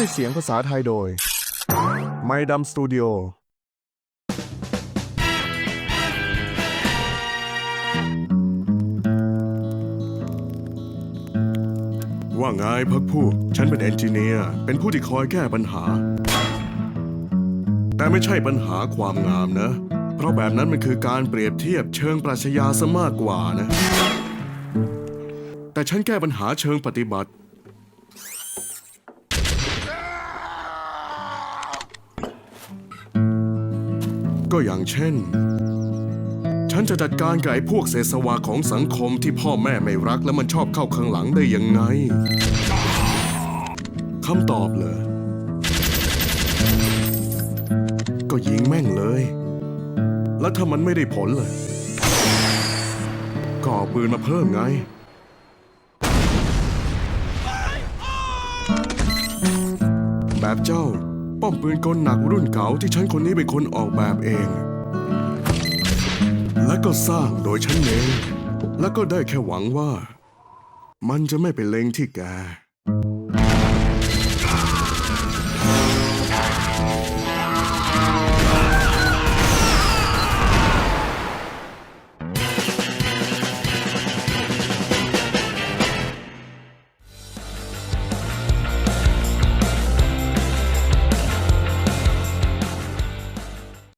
ให้เสียงภาษาไทยโดย ไมดัมสตูดิโอว่าไงพักพวกฉันเป็นเอนจิเนียร์ เป็นผู้ที่คอยแก้ปัญหา แต่ไม่ใช่ปัญหาความงามนะ เพราะแบบนั้นมันคือการเปรียบเทียบเชิงปรัชญาซะมากกว่านะ แต่ฉันแก้ปัญหาเชิงปฏิบัติ ก็อย่างเช่น ฉันจะจัดการกับไอ้พวกเศษสวะของสังคมที่พ่อแม่ไม่รักและมันชอบเข้าข้างหลังได้ยังไงคำตอบเลยก็ยิงแม่งเลย แล้วถ้ามันไม่ได้ผลเลย ก็เอาปืนมาเพิ่มไง แบบเจ้า ป้อมปืนกลหนักรุ่นเก่าที่ฉันคนนี้เป็นคนออกแบบเอง และก็สร้างโดยฉันเอง และก็ได้แค่หวังว่า มันจะไม่ไปเล็งที่แก